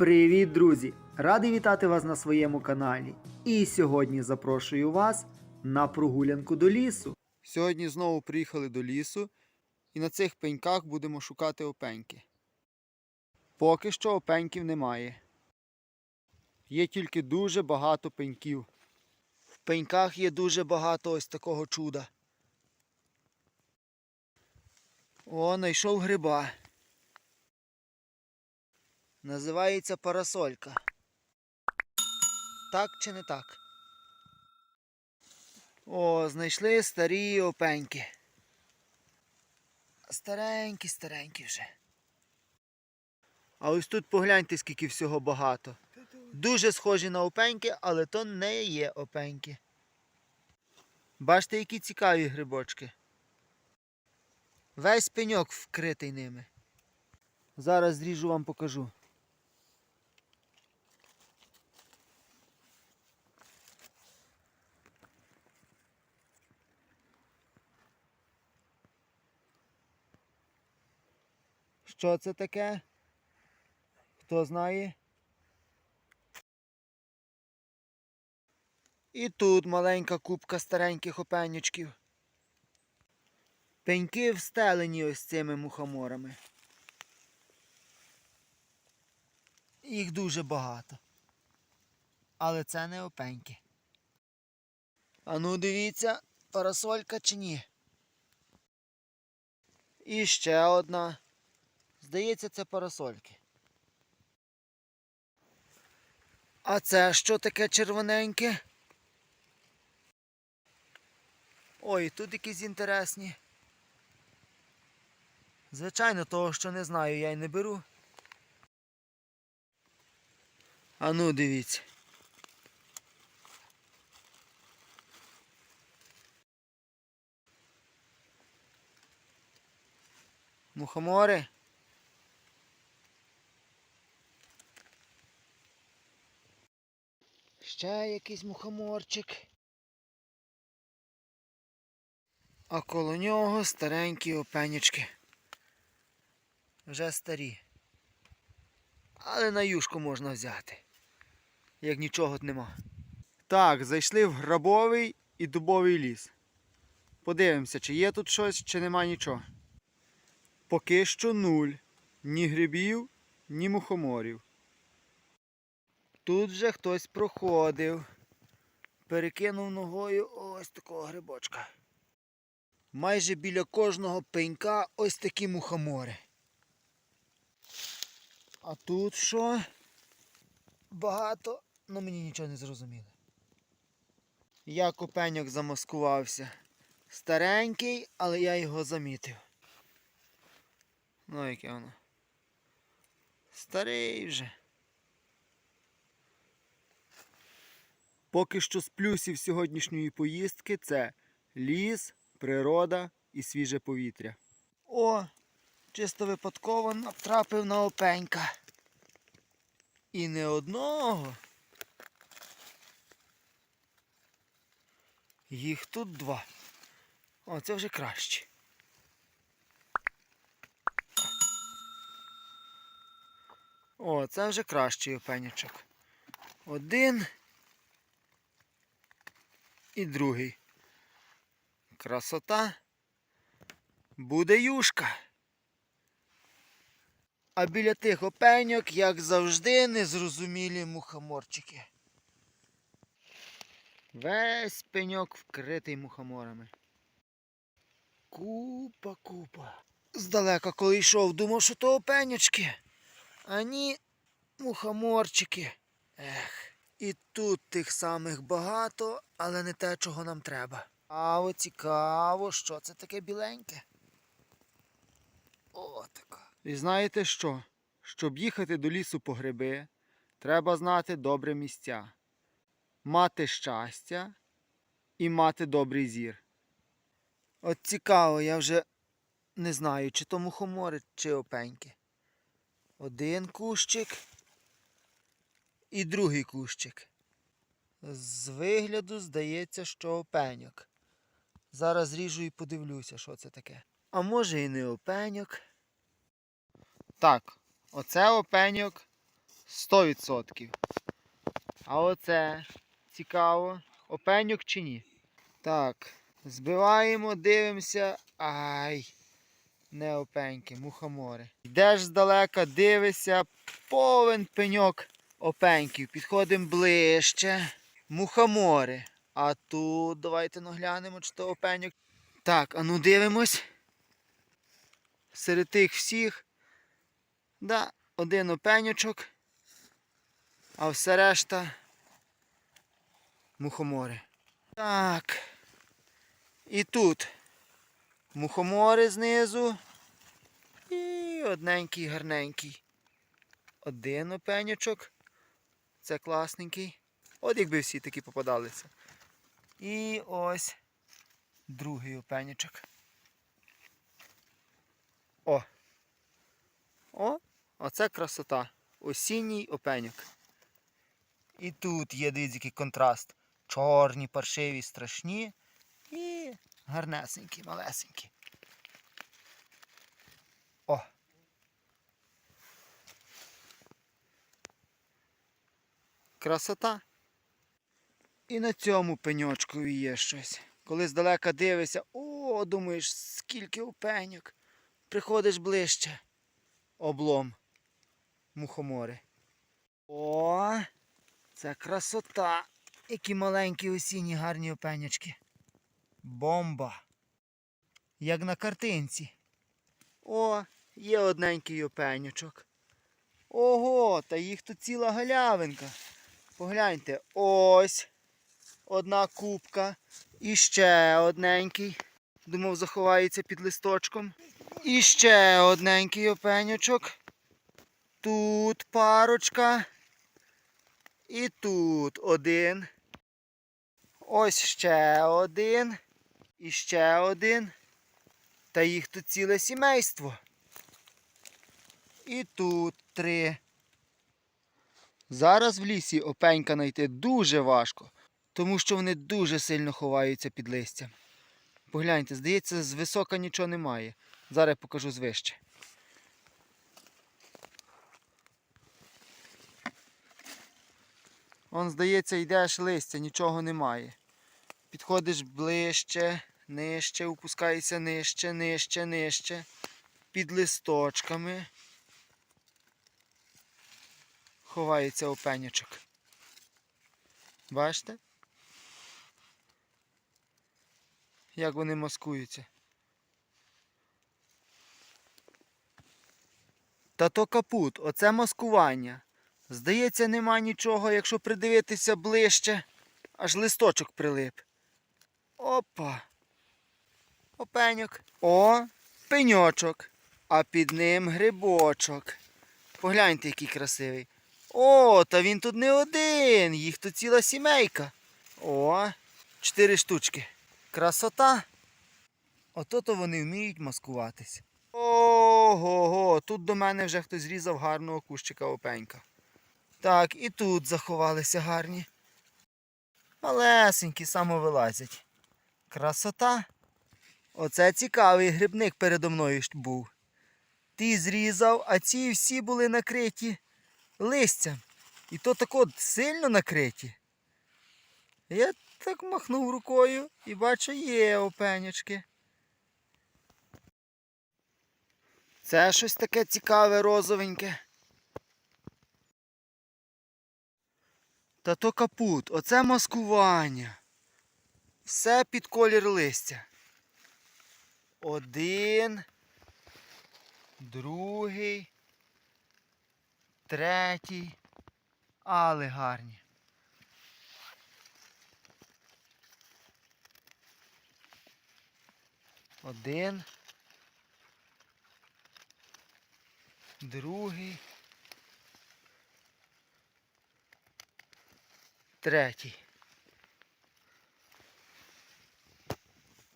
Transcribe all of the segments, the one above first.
Привіт, друзі! Радий вітати вас на своєму каналі. І сьогодні запрошую вас на прогулянку до лісу. Сьогодні знову приїхали до лісу і на цих пеньках будемо шукати опеньки. Поки що опеньків немає. Є тільки дуже багато пеньків. В пеньках є дуже багато ось такого чуда. О, знайшов гриба. Називається парасолька. Так чи не так? О, знайшли старі опеньки. Старенькі, старенькі вже. А ось тут погляньте, скільки всього багато. Дуже схожі на опеньки, але то не є опеньки. Бачите, які цікаві грибочки. Весь пеньок вкритий ними. Зараз зріжу вам покажу. Що це таке? Хто знає? І тут маленька купка стареньких опенючків. Пеньки встелені ось цими мухоморами. Їх дуже багато. Але це не опеньки. А ну дивіться, парасолька чи ні. І ще одна. Здається, це парасольки. А це що таке червоненьке? Ой, тут якісь інтересні. Звичайно, того, що не знаю, я й не беру. А ну, дивіться. Мухомори. Ще якийсь мухоморчик. А коло нього старенькі опенючки. Вже старі. Але на юшку можна взяти. Як нічого нема. Так, зайшли в грабовий і дубовий ліс. Подивимося, чи є тут щось, чи нема нічого. Поки що нуль. Ні грибів, ні мухоморів. Тут же хтось проходив. Перекинув ногою ось такого грибочка. Майже біля кожного пенька ось такі мухомори. А тут що? Багато, але мені нічого не зрозуміло. Як опеньок замаскувався. Старенький, але я його замітив. Ну, яке воно. Старий вже. Поки що з плюсів сьогоднішньої поїздки це ліс, природа і свіже повітря. О, чисто випадково натрапив на опенька. І не одного. Їх тут два. О, це вже краще. О, це вже кращий опенячок. Один і другий. Красота. Буде юшка. А біля тих опеньок, як завжди, незрозумілі мухоморчики. Весь пеньок вкритий мухоморами. Купа, купа. Здалека, коли йшов, думав, що то опенючки. А ні, мухоморчики. Ех, і тут тих самих багато, але не те, чого нам треба. А от цікаво, що це таке біленьке. О, така. І знаєте що? Щоб їхати до лісу по гриби, треба знати добре місця, мати щастя і мати добрий зір. От цікаво, я вже не знаю, чи то мухомори, чи опеньки. Один кущик і другий кущик. З вигляду здається, що опеньок. Зараз ріжу і подивлюся, що це таке. А може і не опеньок. Так, оце опеньок 100%. А оце цікаво, опеньок чи ні? Так, збиваємо, дивимося. Ай, не опеньки, мухомори. Йдеш здалека, дивишся, повен пеньок опеньків. Підходимо ближче. Мухомори. А тут давайте наглянемо, чи то опеньок. Так, а ну дивимось. Серед тих всіх. Да, один опенючок, а все решта мухомори. Так. І тут мухомори знизу. І одненький гарненький. Один опенючок. Це класненький. От якби всі такі попадалися. І ось другий опенючок. О! О! Оце красота. Осінній опеньок. І тут є дивіться, який контраст. Чорні, паршиві, страшні і гарнесенькі, малесенькі. Красота. І на цьому пеньочку є щось. Коли здалека дивишся, о, думаєш, скільки опеньок. Приходиш ближче. Облом. Мухомори. О, це красота. Які маленькі осінні гарні опенячки. Бомба. Як на картинці. О, є одненький опенючок. Ого, та їх тут ціла галявинка. Погляньте, ось одна кубка. І ще одненький. Думав, заховається під листочком. І ще одненький опенючок. Тут парочка. І тут один. Ось ще один. І ще один. Та їх тут ціле сімейство. І тут три. Зараз в лісі опенька знайти дуже важко, тому що вони дуже сильно ховаються під листям. Погляньте, здається, з висока нічого немає. Зараз я покажу звище. Он, здається, йдеш листя, нічого немає. Підходиш ближче, нижче, опускаєшся нижче, нижче, нижче. Під листочками. Ховається опенячок. Бачите? Як вони маскуються. Та то капут, оце маскування. Здається, нема нічого, якщо придивитися ближче, аж листочок прилип. Опа. Опеньок. О, пеньочок. А під ним грибочок. Погляньте, який красивий. О, та він тут не один, їх тут ціла сімейка. О, чотири штучки. Красота. Ото то вони вміють маскуватись. Ого-го, тут до мене вже хтось зрізав гарного кущика опенька. Так, і тут заховалися гарні. Малесенькі самовилазять. Красота. Оце цікавий грибник передо мною був. Ти зрізав, а ці всі були накриті листям. І то так от сильно накриті. Я так махнув рукою і бачу, є опенячки. Це щось таке цікаве, розовеньке. Та то капут, оце маскування. Все під колір листя. Один, другий, третій. Але гарні. Один. Другий. Третій.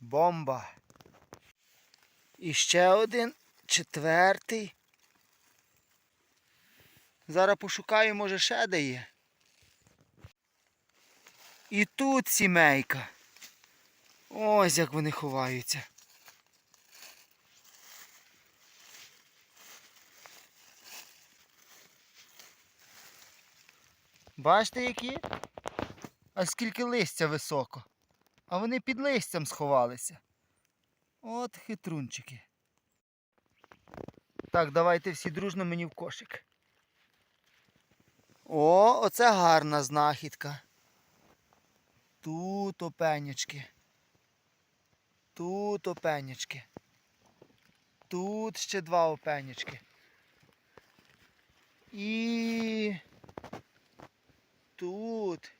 Бомба. І ще один. Четвертий. Зараз пошукаю, може ще де є. І тут сімейка. Ось як вони ховаються. Бачите, які? А скільки листя високо. А вони під листям сховалися. От хитрунчики. Так, давайте всі дружно мені в кошик. О, оце гарна знахідка. Тут опенячки. Тут опенячки. Тут ще два опенячки. І тут.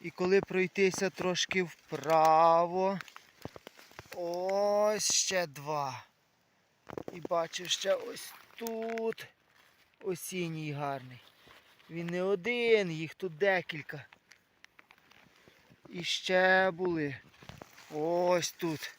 І коли пройтися трошки вправо. Ось ще два. І бачу ще ось тут осінній гарний. Він не один, їх тут декілька. І ще були. Ось тут.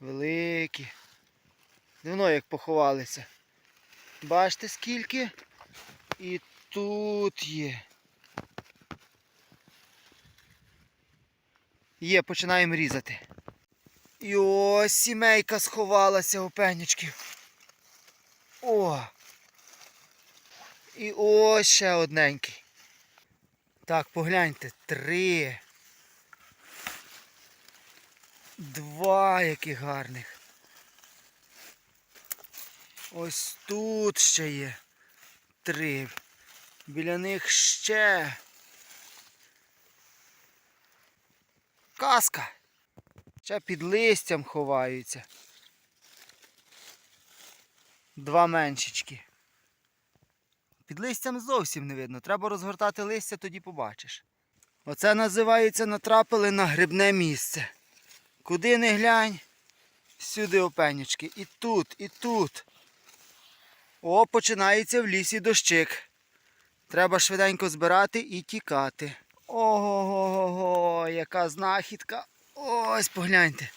Великі. Давно як поховалися. Бачите скільки? І тут є. Є, починаємо різати. І ось сімейка сховалася у пенічків. О! І ось ще одненький. Так, погляньте, три. Два яких гарних. Ось тут ще є. Три. Біля них ще. Казка. Ще під листям ховаються. Два меншечки. Під листям зовсім не видно. Треба розгортати листя, тоді побачиш. Оце називається натрапили на грибне місце. Куди не глянь, сюди опенючки. І тут, і тут. О, починається в лісі дощик. Треба швиденько збирати і тікати. Ого-го-го, яка знахідка. Ось погляньте.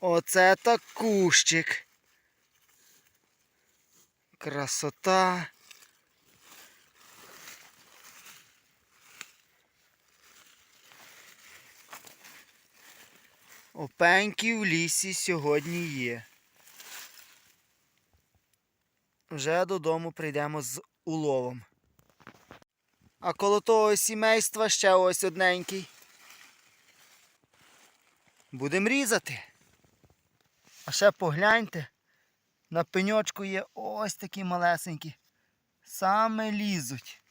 Оце так кущик. Красота. Опеньки в лісі сьогодні є. Вже додому прийдемо з уловом. А коло того сімейства ще ось одненький. Будемо різати. А ще погляньте, на пеньочку є ось такі малесенькі. Саме лізуть.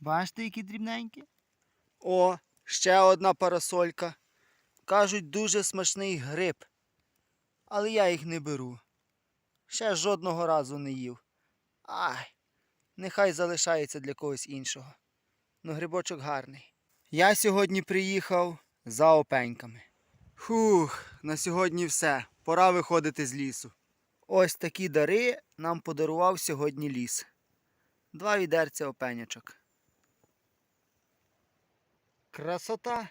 Бачите, які дрібненькі? О, ще одна парасолька. Кажуть, дуже смачний гриб. Але я їх не беру. Ще жодного разу не їв. Ай, нехай залишається для когось іншого. Ну, грибочок гарний. Я сьогодні приїхав за опеньками. Фух, на сьогодні все. Пора виходити з лісу. Ось такі дари нам подарував сьогодні ліс. Два відерця опенячок. Красота!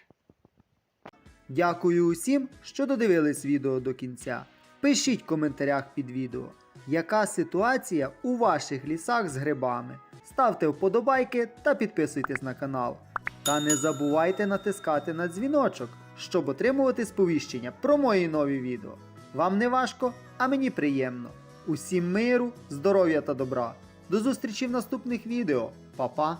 Дякую усім, що додивились відео до кінця. Пишіть в коментарях під відео, яка ситуація у ваших лісах з грибами. Ставте вподобайки та підписуйтесь на канал. Та не забувайте натискати на дзвіночок, щоб отримувати сповіщення про мої нові відео. Вам не важко, а мені приємно. Усім миру, здоров'я та добра. До зустрічі в наступних відео. Па-па!